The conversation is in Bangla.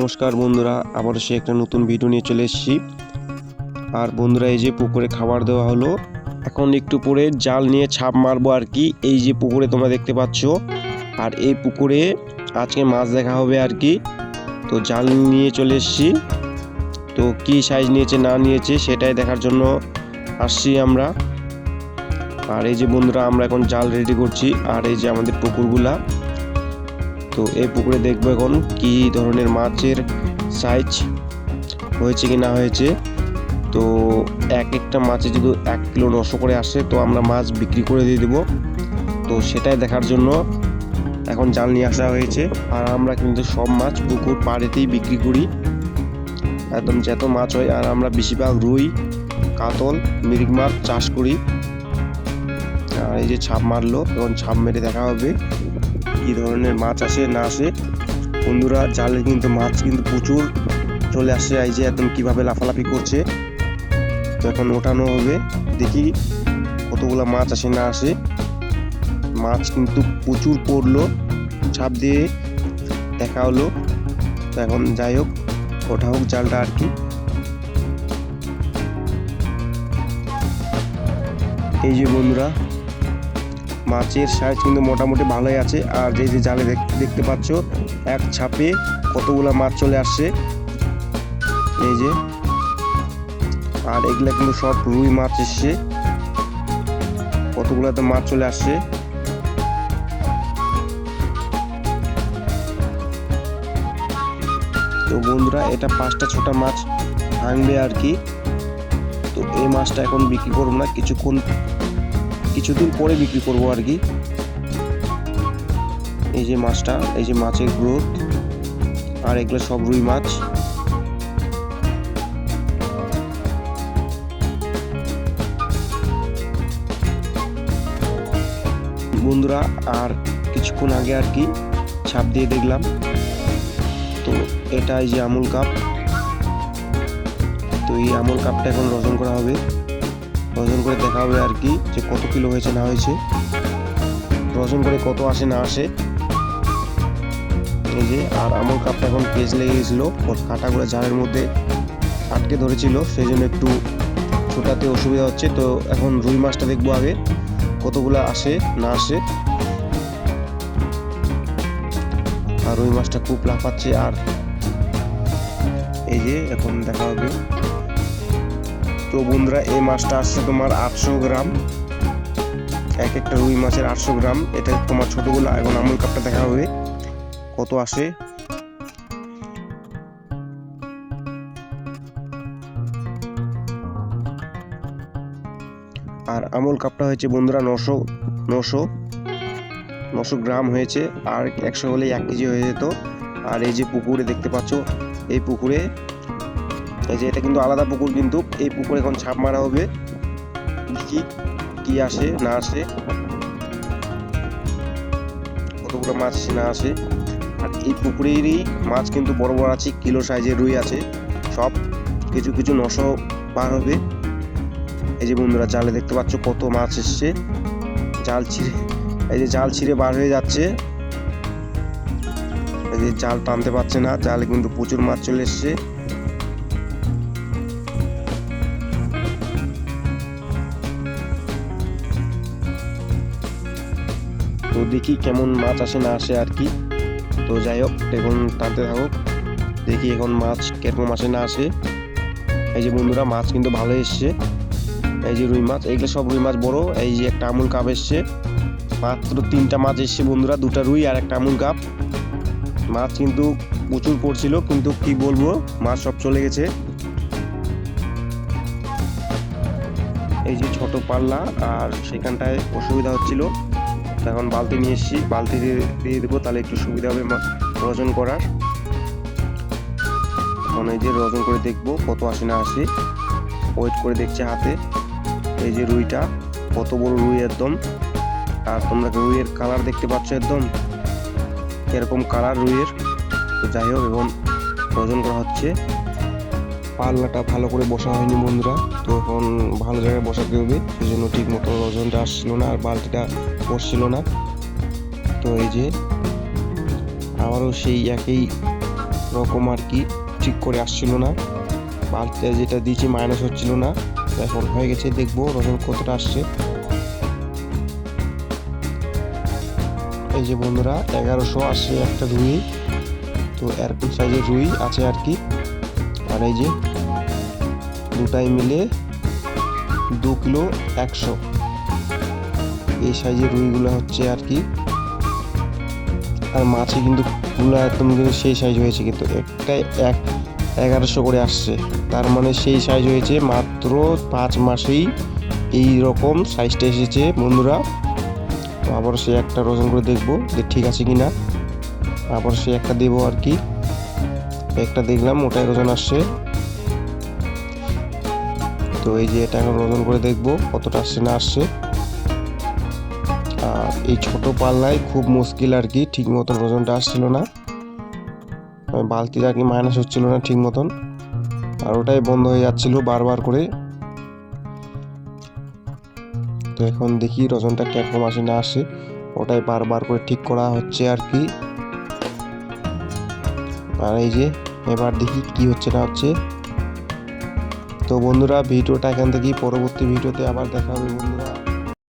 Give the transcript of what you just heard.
নমস্কার বন্ধুরা আবারও সে একটা নতুন ভিডিও নিয়ে চলে এসেছি। আর বন্ধুরা, এই যে পুকুরে খাবার দেওয়া হলো, এখন একটু পরে জাল নিয়ে ছাপ মারবো আর কি, এই যে পুকুরে তোমরা দেখতে পাচ্ছ। আর এই পুকুরে আজকে মাছ দেখা হবে আর কি। তো জাল নিয়ে চলে এসেছি। তো কি সাইজ নিয়েছে, না নিয়েছে, সেটাই দেখার জন্য আসছি আমরা। আর এই যে বন্ধুরা, আমরা এখন জাল রেডি করছি। আর এই যে আমাদের পুকুরগুলা তো এই পুকুরে দেখব এখন কি ধরনের মাছের সাইজ হয়েছে কি না হয়েছে। তো এক একটা মাছে যদি এক কিলো নশো করে আসে, তো আমরা মাছ বিক্রি করে দিয়ে দেবো। তো সেটাই দেখার জন্য এখন জাল নিয়ে আসা হয়েছে। আর আমরা কিন্তু সব মাছ পুকুর পাড়েতেই বিক্রি করি। একদম যত মাছ হয়, আর আমরা বেশিরভাগ রুই, কাতল, মিরিক মাছ চাষ করি। আর এই যে ছাপ মারলো, এখন ছাপ মেরে দেখা হবে। কি ধরনের মাছ আসে, না আসে। বন্ধুরা, জালে কিন্তু মাছ কিন্তু প্রচুর। চলে আসছে এই যে একদম কীভাবে লাফালাফি করছে। তো এখন ওঠানো হবে। দেখি কতগুলো মাছ আসে, না আসে। মাছ কিন্তু প্রচুর পড়ল। ছাপ দিয়ে দেখা হলো। তো এখন যাই হোক, ওঠা হোক জালটা আর কি। এই যে বন্ধুরা মাছের সাইজ কিন্তু মোটামুটি ভালোই আছে। আর যে যে জালে দেখতে পাচ্ছ, এক ছাপে কতগুলো মাছ চলে আসছে। এই যে। আর এগুলা কিন্তু সব রুই মাছ এসছে। কতগুলো তো মাছ চলে আসছে। তো বন্ধুরা, এটা পাঁচটা ছটা মাছ ভাঙবে আর কি। তো এই মাছটা এখন বিক্রি করব না, কিছুক্ষণ কিছুদিন পরে বিক্রি করব আর কি। এই যে মাছটা, এই যে মাছের গ্রোথ, আর এগুলো সব রুই মাছ। বন্ধুরা, আর কিছুক্ষণ আগে আর কি ছাপ দিয়ে দেখলাম। তো এটা এই যে আমুল কাপ। তো এই আমুল কাপটা এখন রজন করা হবে। ওজন করে দেখা হবে আর কি, যে কত কিলো হয়েছে, না হয়েছে। ওজন করে কত আসে, না আসে। এই যে, আর আমল কাপটা এখন পেজ লেগে গেছিল, ওর কাঁটাগুলো জালের মধ্যে আটকে ধরেছিল, সেই জন্য একটু ছোটাতে অসুবিধা হচ্ছে। তো এখন রুই মাছটা দেখব আগে, কতগুলো আসে, না আসে। আর রুই মাছটা খুব লাফাচ্ছে, আর এই যে, এখন দেখা হবে। তো বন্ধুরা, এই মাছটা আসছে তোমার আটশো গ্রাম। এক একটা রুই মাছের আটশো গ্রাম। এটা তোমার ছোটগুলো এখন আমুল কাপটা দেখা হবে। কত আসে? আর আমুল কাপটা হয়েছে বন্ধুরা নশো নশো নশো গ্রাম হয়েছে। আর একশো হলে এক কেজি হয়ে যেত। আর এই যে পুকুরে দেখতে পাচ্ছ, এই পুকুরে এই যে এটা কিন্তু আলাদা পুকুর কিন্তু। এই পুকুরে এখন ছাপ মারা হবে। কি কি আসে, না আসে? কতগুলো মাছ না আসে? আর এই পুকুরেরই মাছ কিন্তু বড় বড় আছে, কিলো সাইজের রুই আছে। সব কিছু কিছু নশো পার হবে। এই যে বন্ধুরা, জালে দেখতে পাচ্ছ কত মাছ এসছে। জাল ছিঁড়ে, এই যে জাল ছিঁড়ে বার হয়ে যাচ্ছে। এই যে জাল টানতে পারছে না, জালে কিন্তু প্রচুর মাছ চলে এসছে। তো দেখি কেমন মাছ আসে না আসে আর কি। তো যাই হোক এখন টানতে থাকুক। দেখি এখন মাছ কেরকম আসে না আসে। এই যে বন্ধুরা, মাছ কিন্তু ভালো এসছে। এই যে রুই মাছ, এইগুলো সব রুই মাছ বড়। এই যে একটা আমুল কাপ এসছে। মাত্র তিনটা মাছ এসছে বন্ধুরা, দুটা রুই আর একটা আমুল কাপ। মাছ কিন্তু প্রচুর পড়ছিল, কিন্তু কি বলব, মাছ সব চলে গেছে। এই যে ছোট পাল্লা, আর সেখানটায় অসুবিধা হচ্ছিল। এখন বালতি নিয়ে এসেছি। বালতি দিয়ে দিয়ে দেবো, তাহলে একটু সুবিধা হবে রজন করার। এই যে রজন করে দেখব, কত আসে না আসে। ওয়েট করে দেখছে হাতে। এই যে রুইটা, কত বড় রুই একদম। আর তোমরা রুইয়ের কালার দেখতে পাচ্ছ একদম? এরকম কালার রুইয়ের? যাই হোক, এখন ওজন করা হচ্ছে। পাল্লাটা ভালো করে বসা হয়নি বন্ধুরা। তো এখন ভালো জায়গায় বসাতে হবে সেই জন্য ঠিক মতো ওজনটা আসছিল না আর বালতিটা বসছিল না। তো এই যে, আবারও সেই একই রকম আর কি ঠিক করে আসছিল না। বালতিটা যেটা দিয়েছি মাইনাস হচ্ছিল না। এখন হয়ে গেছে, দেখব ওজন কতটা আসছে। এই যে বন্ধুরা, এগারোশো আসছে একটা রুই। তো এরকম সাইজের রুই আছে আর কি। আর এই যে দুটাই মিলে দু কিলো একশো। এই সাইজের রুইগুলো হচ্ছে আর কি। আর মাছে কিন্তু পুরো একদম কিন্তু সেই সাইজ হয়েছে কিন্তু একটাই এক এগারোশো করে আসছে। তার মানে সেই সাইজ হয়েছে মাত্র পাঁচ মাসেই এই রকম সাইজটা এসেছে বন্ধুরা। আবার সে একটা ওজন করে দেখব যে ঠিক আছে কি না আবার সে একটা দেবো আর কি। একটা দেখলাম, ওটাই ওজন আসছে। তো এই যে এটা এখন ওজন করে দেখব কতটা আসছে না আসছে। আর এই ছোট পাল্লায় খুব মুশকিল আর কি, ঠিক মতন ওজনটা আসছিল না। আর বালতিটা আর কি মাইনাস হচ্ছিল না ঠিক মতন। আর ওটাই বন্ধ হয়ে যাচ্ছিল বারবার করে। তো এখন দেখি ওজনটা কীরকম আসে না আসে, ওটাই বারবার করে ঠিক করা হচ্ছে আর কি। আর এই যে, এবার দেখি কি হচ্ছে না হচ্ছে। তো বন্ধুরা ভিডিওটা এখান থেকেই পরবর্তী ভিডিওতে আবার দেখা হবে বন্ধুরা।